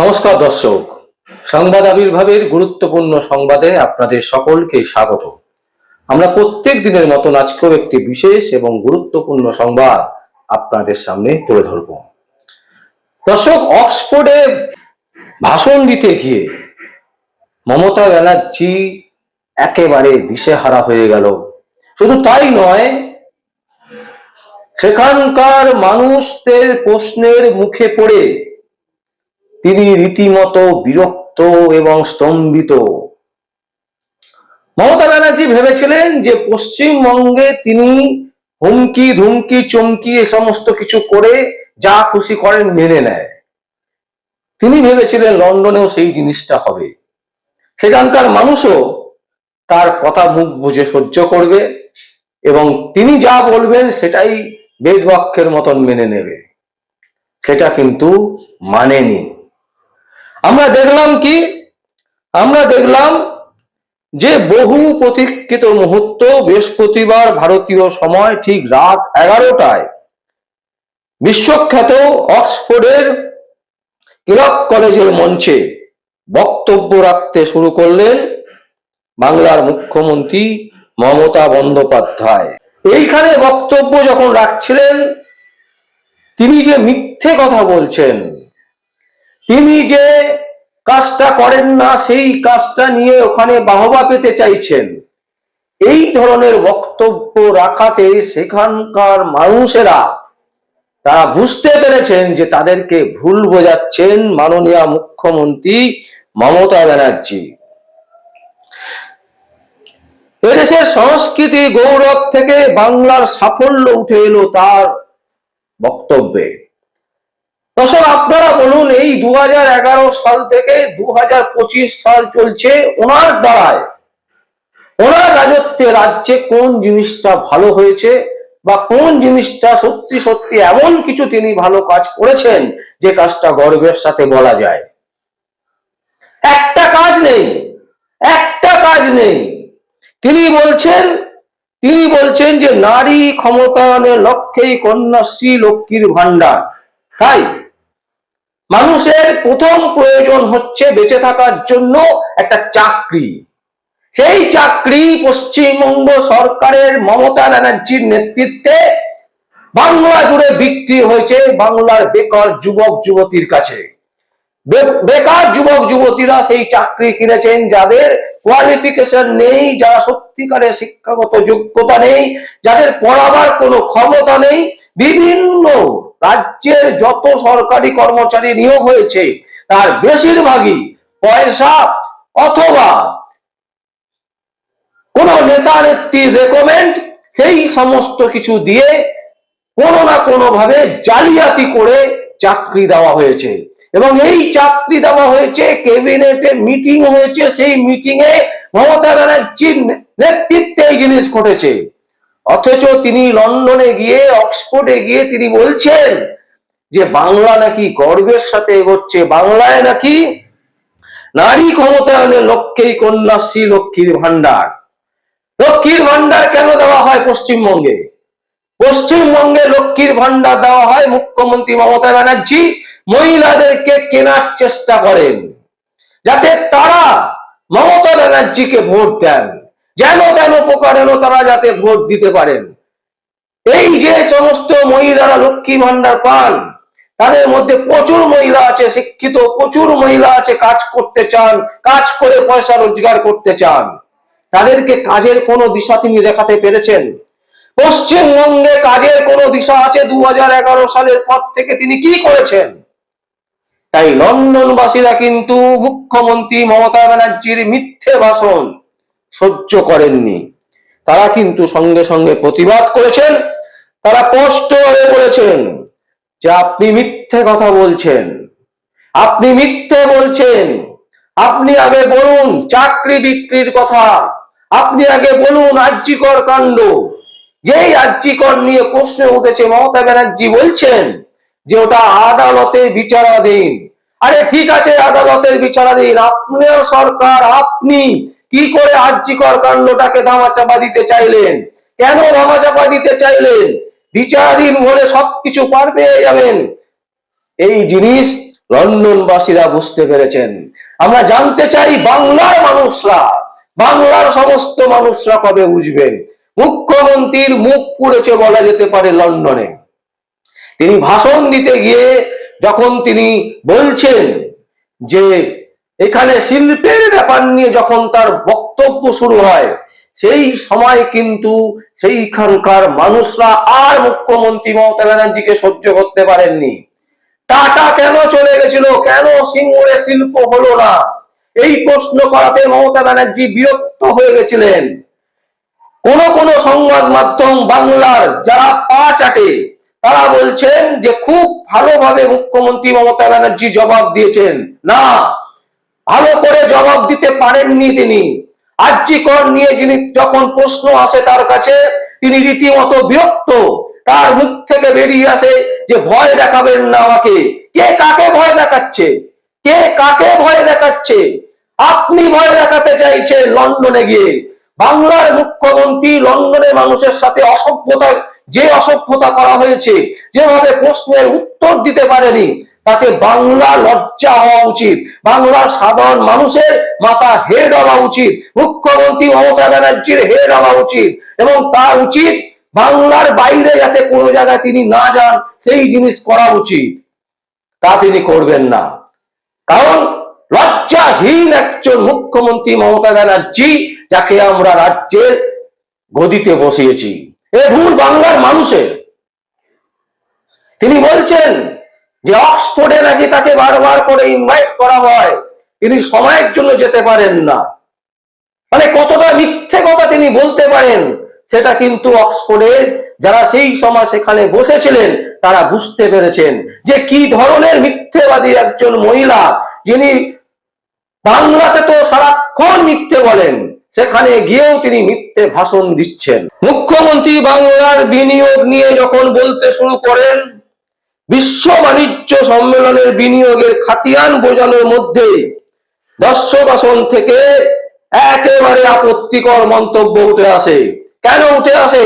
নমস্কার দর্শক। সংবাদ আবির্ভাবের গুরুত্বপূর্ণ সংবাদে আপনাদের সকলকে স্বাগত। আমরা প্রত্যেক দিনের মতন আজকেও একটি বিশেষ এবং গুরুত্বপূর্ণ সংবাদ আপনাদের সামনে তুলে ধরব। দর্শক, অক্সফোর্ডে ভাষণ দিতে গিয়ে মমতা ব্যানার্জি একেবারে দিশেহারা হয়ে গেল। শুধু তাই নয়, সেখানকার মানুষদের প্রশ্নের মুখে পড়ে তিনি রীতিমতো বিরক্ত এবং স্তম্ভিত। মমতা ব্যানার্জি ভেবেছিলেন যে পশ্চিমবঙ্গে তিনি হুমকি, ধুমকি, চমকি এ সমস্ত কিছু করে যা খুশি করেন মেনে নেয়। তিনি ভেবেছিলেন লন্ডনেও সেই জিনিসটা হবে। সেখানকার মানুষও তার কথা মুখ বুঝে সহ্য করবে এবং তিনি যা বলবেন সেটাই বেদবাক্যের মতন মেনে নেবে। সেটা কিন্তু মানেনি। আমরা দেখলাম কি? আমরা দেখলাম যে বহু প্রতীক্ষিত মুহূর্ত বৃহস্পতিবার ভারতীয় সময় ঠিক রাত এগারোটায় বিশ্বখ্যাত অক্সফোর্ডের কিরক কলেজের মঞ্চে বক্তব্য রাখতে শুরু করলেন বাংলার মুখ্যমন্ত্রী মমতা বন্দ্যোপাধ্যায়। এইখানে বক্তব্য যখন রাখছিলেন, তিনি যে মিথ্যে কথা বলছেন তিনি যে কাজটা করেন না, সেই কাজটা নিয়ে ওখানে বাহবা পেতে চাইছেন। এই ধরনের বক্তব্য রাখাতে সেখানকার মানুষেরা, তারা বুঝতে পেরেছেন যে তাদেরকে ভুল বোঝাচ্ছেন মাননীয় মুখ্যমন্ত্রী মমতা ব্যানার্জি। এদেশের সংস্কৃতি গৌরব থেকে বাংলার সাফল্য উঠে এলো তার বক্তব্যে। দর্শক, আপনারা বলুন, এই দু হাজার এগারো সাল থেকে দু হাজার পঁচিশ সাল চলছে ওনার দ্বারায়। ওনার রাজত্বে রাজ্যে কোন জিনিসটা ভালো হয়েছে বা কোন জিনিসটা সত্যি সত্যি এমন কিছু তিনি ভালো কাজ করেছেন যে কাজটা গর্বের সাথে বলা যায়? একটা কাজ নেই, একটা কাজ নেই। তিনি বলছেন তিনি বলছেন যে নারী ক্ষমতায়নের লক্ষ্যেই কন্যাশ্রী লক্ষ্মীর ভান্ডার তাই মানুষের প্রথম প্রয়োজন হচ্ছে বেঁচে থাকার জন্য একটা চাকরি। সেই চাকরি পশ্চিমবঙ্গ সরকারের মমতা ব্যানার্জির নেতৃত্বে বাংলা জুড়ে বিক্রি হয়েছে বাংলার বেকার যুবক যুবতীর কাছে। বেকার যুবক যুবতীরা সেই চাকরি কিনেছেন যাদের কোয়ালিফিকেশন নেই, যারা সত্যিকারের শিক্ষাগত যোগ্যতা নেই, যাদের পড়াবার কোনো ক্ষমতা নেই, বিভিন্ন রাজ্যের যত সরকারি কর্মচারী নিয়োগ হয়েছে, তার বেশিরভাগই পয়সা অথবা কোন নেতা নেত্রীর রেকমেন্ড সেই সমস্ত কিছু দিয়ে কোনো না কোনো ভাবে জালিয়াতি করে চাকরি দেওয়া হয়েছে। এবং এই চাকরি দেওয়া হয়েছে, ক্যাবিনেটে মিটিং হয়েছে, সেই মিটিং এ মমতা ব্যানার্জির নেতৃত্বে এই জিনিস ঘটেছে। অথচ তিনি লন্ডনে গিয়ে, অক্সফোর্ডে গিয়ে তিনি বলছেন যে বাংলা নাকি গর্বের সাথে এগোচ্ছে, বাংলায় নাকি নারী ক্ষমতায়নের লক্ষ্যেই কন্যাশ্রী, লক্ষ্মীর ভান্ডার লক্ষ্মীর ভান্ডার কেন দেওয়া হয় পশ্চিমবঙ্গে? পশ্চিমবঙ্গে লক্ষ্মীর ভান্ডার দেওয়া হয় মুখ্যমন্ত্রী মমতা ব্যানার্জি। মহিলাদেরকে কেনার চেষ্টা করেন, যাতে তারা মমতা ব্যানার্জিকে ভোট দেন। যেন তেন প্রকারেণ তারা যাতে ভোট দিতে পারেন। এই যে সমস্ত মহিলারা লক্ষ্মী ভান্ডার পান, তাদের মধ্যে প্রচুর মহিলা আছে শিক্ষিত, প্রচুর মহিলা আছে কাজ করতে চান, কাজ করে পয়সা রোজগার করতে চান। তাদেরকে কাজের কোনো দিশা তিনি দেখাতে পেরেছেন? পশ্চিমবঙ্গে কাজের কোনো দিশা আছে দু হাজার এগারো সালের পর থেকে তিনি কি করেছেন? তাই লন্ডনবাসীরা কিন্তু মুখ্যমন্ত্রী মমতা ব্যানার্জির মিথ্যে ভাষণ সহ্য করেননি। তারা কিন্তু সঙ্গে সঙ্গে প্রতিবাদ করেছেন, তারা স্পষ্ট হয়ে বলেছেন যে আপনি মিথ্যে কথা বলছেন। আপনি মিথ্যে বলছেন। আপনি আগে বলুন চাকরি বিক্রির কথা। আপনি আগে বলুন আর্যিকর কাণ্ড। যেই আর্যিকর নিয়ে প্রশ্ন উঠেছে, মমতা ব্যানার্জি বলছেন যে ওটা আদালতে বিচারাধীন। আরে ঠিক আছে, আদালতের বিচারাধীন। আপনার সরকার, আপনি কি করে আর্যিকর কাণ্ডটাকে ধামাচাপা দিতে চাইলেন? কেন ধামাচাপা দিতে চাইলেন? বিচারাধীন বলে সবকিছু পার পেয়ে যাবেন। এই জিনিস লন্ডনবাসীরা বুঝতে পেরেছেন। আমরা জানতে চাই বাংলার মানুষরা, বাংলার সমস্ত মানুষরা কবে বুঝবেন? মুখ্যমন্ত্রীর মুখ পুড়েছে বলা যেতে পারে লন্ডনে। তিনি ভাষণ দিতে গিয়ে যখন তিনি বলছেন যে এখানে শিল্পের ব্যাপার নিয়ে যখন তার বক্তব্য শুরু হয়, সেই সময় কিন্তু সেইখানকার মানুষরা আর মুখ্যমন্ত্রী মমতা ব্যানার্জিকে সহ্য করতে পারেননি। টাটা কেন চলে গেছিল? কেন সিঙ্গুরে শিল্প হলো না? এই প্রশ্ন করাতে মমতা ব্যানার্জি বিরক্ত হয়ে গেছিলেন। কোন কোন সংবাদ মাধ্যম বাংলার যারা পা চাটে, তারা বলছেন যে খুব ভালোভাবে মুখ্যমন্ত্রী মমতা ব্যানার্জি জবাব দিয়েছেন। না ভালো করে জবাব দিতে পারেননি তিনি। আর্যিকর নিয়ে যিনি যখন প্রশ্ন আসে তার কাছে, তিনি রীতিমতো বিরক্ত। তার মুখ থেকে বেরিয়ে আসে যে ভয় দেখাবেন না আমাকে। কে কাকে ভয় দেখাচ্ছে? কে কাকে ভয় দেখাচ্ছে? আপনি ভয় দেখাতে চাইছেন লন্ডনে গিয়ে। বাংলার মুখ্যমন্ত্রী লন্ডনের মানুষের সাথে অসভ্যতা যে অসভ্যতা করা হয়েছে, যেভাবে প্রশ্নের উত্তর দিতে পারেনি তাতে বাংলা লজ্জা হওয়া উচিত। বাংলার সাধারণ মানুষের মাথা হেড হওয়া উচিত। মুখ্যমন্ত্রী মমতা ব্যানার্জির হেড হওয়া উচিত। এবং তার উচিত বাংলার বাইরে যাতে কোনো জায়গায় তিনি না যান, সেই জিনিস করা উচিত। তা তিনি করবেন না। কারণ লজ্জাহীন একজন মুখ্যমন্ত্রী মমতা ব্যানার্জি, যাকে আমরা রাজ্যের গদিতে বসিয়েছি। এ ভুল বাংলার মানুষের। তিনি বলছেন যে অক্সফোর্ডে নাকি তাকে বারবার করে ইনভাইট করা হয়, তিনি সময়ের জন্য যেতে পারেন না। মানে কতটা মিথ্যে কথা তিনি বলতে পারেন, সেটা কিন্তু অক্সফোর্ডের যারা সেই সময় সেখানে বসেছিলেন, তারা বুঝতে পেরেছেন যে কি ধরনের মিথ্যেবাদী একজন মহিলা, যিনি বাংলাতে তো সারাক্ষণ মিথ্যে বলেন, সেখানে গিয়েও তিনি মিথ্যে ভাষণ দিচ্ছেন। মুখ্যমন্ত্রী বাংলার বিনিয়োগ নিয়ে যখন বলতে শুরু করেন বিশ্ব বাণিজ্য সম্মেলনের বিনিয়োগের খাতিয়ান বোঝানোর মধ্যে দর্শক থেকে একেবারে আপত্তিকর মন্তব্য উঠে আসে। কেন উঠে আসে?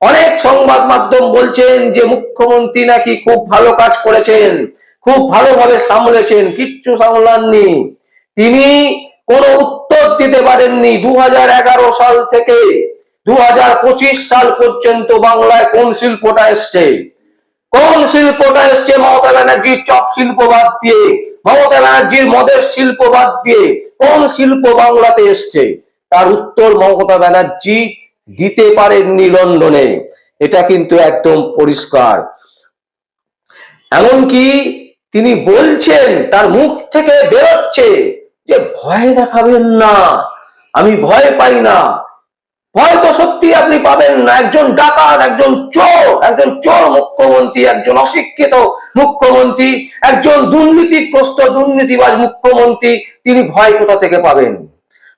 অনেক সংবাদ মাধ্যম বলছেন যে মুখ্যমন্ত্রী নাকি খুব ভালো কাজ করেছেন, খুব ভালোভাবে সামলেছেন, কিচ্ছু সামলাননি। তিনি কোনো উত্তর দিতে পারেননি। দু হাজার এগারো সাল থেকে দু হাজার পঁচিশ সাল পর্যন্ত বাংলায় কোন শিল্পটা এসছে? কোন শিল্পটা এসছে মমতা ব্যানার্জির চপ শিল্প বাদ দিয়ে? মমতা ব্যানার্জির মদের শিল্প বাদ দিয়ে কোন শিল্প বাংলাতে এসছে? তার উত্তর মমতা ব্যানার্জি দিতে পারেননি লন্ডনে। এটা কিন্তু একদম পরিষ্কার। এমনকি তিনি বলছেন, তার মুখ থেকে বেরোচ্ছে যে ভয় দেখাবেন না, আমি ভয় পাই না। ভয় তো সত্যি আপনি পাবেন না। একজন ডাকাত, একজন চোর একজন চোর মুখ্যমন্ত্রী, একজন অশিক্ষিত মুখ্যমন্ত্রী, একজন দুর্নীতিগ্রস্ত, দুর্নীতিবাজ মুখ্যমন্ত্রী, তিনি ভয় কোথা থেকে পাবেন?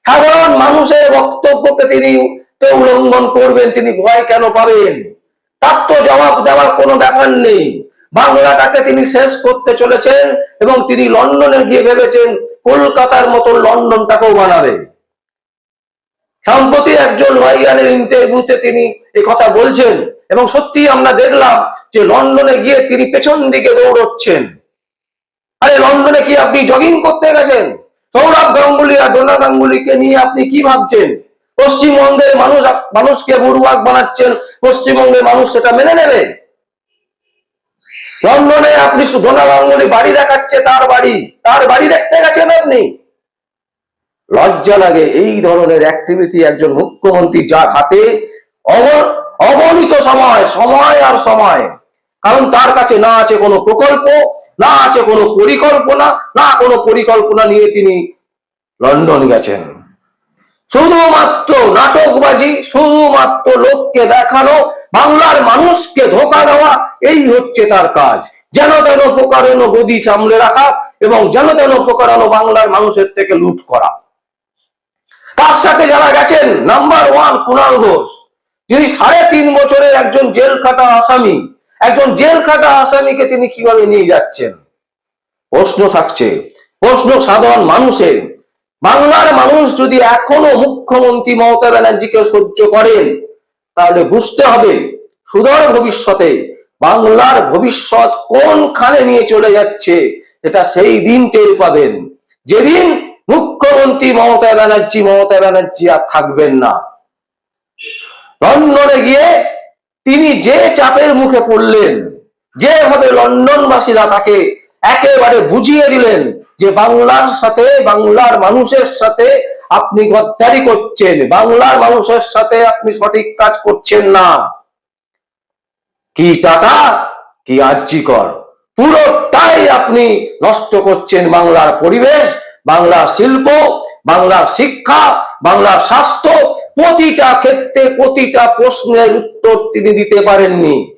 সাধারণ মানুষের বক্তব্যকে তিনি তো উল্লঙ্ঘন করবেন, তিনি ভয় কেন পাবেন? তার তো জবাব দেওয়ার কোনো ব্যাপার নেই। বাংলাটাকে তিনি শেষ করতে চলেছেন এবং তিনি লন্ডনে গিয়ে ভেবেছেন, কলকাতার মতো লন্ডনটাকেও বানাবে। সম্প্রতি একজন ওয়াইয়ানের ইন্টারভিউতে তিনি এই কথা বলছেন এবং সত্যি আমরা দেখলাম যে লন্ডনে গিয়ে তিনি পেছন দিকে দৌড়চ্ছেন। আরে লন্ডনে কি আপনি জগিং করতে গেছেন? সৌরভ গাঙ্গুলি আর ডোনা গাঙ্গুলিকে নিয়ে আপনি কি ভাবছেন? পশ্চিমবঙ্গের মানুষ মানুষকে বুড়ুয়াক বানাচ্ছেন, পশ্চিমবঙ্গের মানুষ সেটা মেনে নেবে? লন্ডনে আপনি ডোনা গাঙ্গুলি বাড়ি দেখাচ্ছে তার বাড়ি তার বাড়ি দেখতে গেছেন আপনি? লজ্জা লাগে এই ধরনের অ্যাক্টিভিটি একজন মুখ্যমন্ত্রী যার হাতে অগ- অগণিত সময় সময় আর সময়। কারণ তার কাছে না আছে কোনো প্রকল্প, না আছে কোনো পরিকল্পনা, না কোনো পরিকল্পনা নিয়ে তিনি লন্ডন গেছেন। শুধুমাত্র নাটকবাজি, শুধুমাত্র লোককে দেখানো, বাংলার মানুষকে ধোকা দেওয়া, এই হচ্ছে তার কাজ। যেন তেন প্রকারণ গদি সামলে রাখা এবং যেন তেন প্রকারণ বাংলার মানুষের থেকে লুট করা। তার সাথে যারা গেছেন নাম্বার ওয়ান কুণাল ঘোষ, যিনি সাড়ে তিন বছরের একজন জেল খাটা আসামি। একজন জেল খাটা আসামিকে তিনি কীভাবে নিয়ে যাচ্ছেন? প্রশ্ন থাকছে। প্রশ্ন সাধারণ মানুষের। বাংলার মানুষ যদি এখনও মুখ্যমন্ত্রী মমতা ব্যানার্জিকে সহ্য করেন, তাহলে বুঝতে হবে সুদূর ভবিষ্যতে বাংলার ভবিষ্যৎ কোনখানে নিয়ে চলে যাচ্ছে, এটা সেই দিন টের পাবেন। যেদিন মুখ্যমন্ত্রী মমতা ব্যানার্জি মমতা ব্যানার্জি আর থাকবেন না। লন্ডনে গিয়ে তিনি যে চাপের মুখে পড়লেন, যেভাবে লন্ডনবাসীরা তাকে একেবারে বুঝিয়ে দিলেন যে বাংলার সাথে, বাংলার মানুষের সাথে আপনি গদ্দারি করছেন, বাংলার মানুষের সাথে আপনি সঠিক কাজ করছেন না। কি টাটা, কি আর্যিকর। পুরোটাই আপনি নষ্ট করছেন বাংলার পরিবেশ বাংলার শিল্প, বাংলার শিক্ষা, বাংলার স্বাস্থ্য, প্রতিটা ক্ষেত্রে প্রতিটা প্রশ্নের উত্তর তিনি দিতে পারেননি।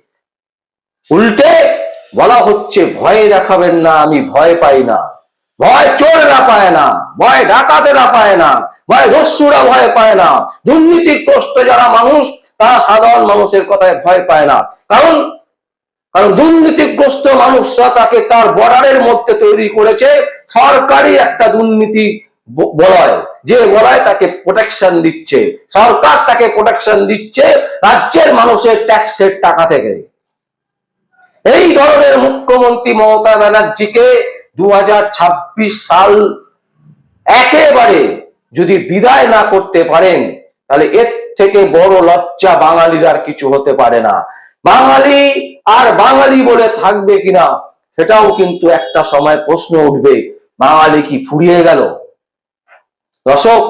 উল্টে বলা হচ্ছে, ভয়ে দেখাবেন না, আমি ভয় পাই না। ভয় চোররা পায় না, ভয় ডাকাতেরা পায় না, ভয় দস্যুরা ভয় পায় না। দুর্নীতিগ্রস্ত যারা মানুষ, তারা সাধারণ মানুষের কথায় ভয় পায় না। কারণ কারণ দুর্নীতিগ্রস্ত মানুষরা তাকে তার বর্ডারের মধ্যে তৈরি করেছে, সরকারি একটা দুর্নীতি বলয়। যে বলয় তাকে প্রোটেকশন দিচ্ছে। সরকার তাকে প্রোটেকশন দিচ্ছে রাজ্যের মানুষের ট্যাক্সের টাকা থেকে। এই ধরনের মুখ্যমন্ত্রী মমতা ব্যানার্জিকে দু সাল একেবারে যদি বিদায় না করতে পারেন, তাহলে এর থেকে বড় লজ্জা বাঙালির আর কিছু হতে পারে না। বাঙালি আর বাঙালি বলে থাকবে কিনা, সেটাও কিন্তু একটা সময় প্রশ্ন উঠবে। বাঙালি কি ফুরিয়ে গেল? দর্শক,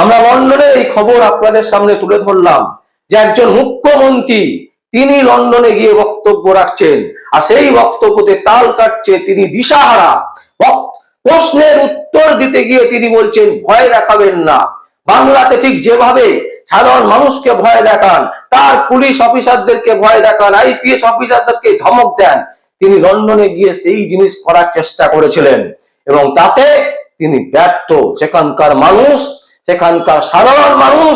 আমরা লন্ডনে এই খবর আপনাদের সামনে তুলে ধরলাম যে একজন মুখ্যমন্ত্রী, তিনি লন্ডনে গিয়ে বক্তব্য রাখছেন, আর সেই বক্তব্যতে তাল কাটছে তিনি দিশাহারা। প্রশ্নের উত্তর দিতে গিয়ে তিনি বলছেন, ভয় দেখাবেন না। বাংলাতে ঠিক যেভাবে সাধারণ মানুষকে ভয় দেখান তার পুলিশ অফিসারদেরকে ভয় দেখান, আইপিএস অফিসারদেরকে ধমক দেন। তিনি লন্ডনে গিয়ে সেই জিনিস করার চেষ্টা করেছিলেন এবং তাতে তিনি ব্যর্থ। সেখানকার মানুষ, সেখানকার সাধারণ মানুষ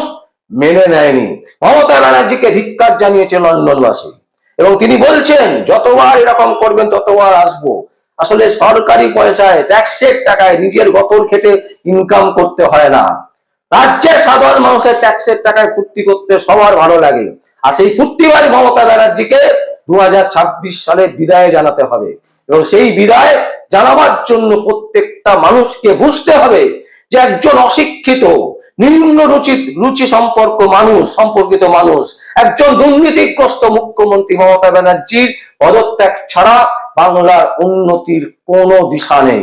মেনে নেয়নি। মমতা ব্যানার্জিকে ধিক্কার জানিয়েছে লন্ডনবাসী এবং তিনি বলছেন, যতবার এরকম করবেন, ততবার আসব। আসলে সরকারি পয়সায় ট্যাক্সের টাকায় নিজের গতর খেটে ইনকাম করতে হয় না। রাজ্যের সাধারণ মানুষের ট্যাক্সের টাকায় ফুর্তি করতে সবার ভালো লাগে। আর সেই ফুর্তিবাজ মমতা ব্যানার্জিকে দু সালে বিদায় জানাতে হবে। এবং সেই বিদায় জানাবার জন্য প্রত্যেকটা মানুষকে বুঝতে হবে যে একজন অশিক্ষিত, নিম্ন রুচি রুচি সম্পর্ক মানুষ, সম্পর্কিত মানুষ, একজন দুর্নীতিগ্রস্ত মুখ্যমন্ত্রী মমতা ব্যানার্জির পদত্যাগ ছাড়া বাংলার উন্নতির কোনো দিশা নেই।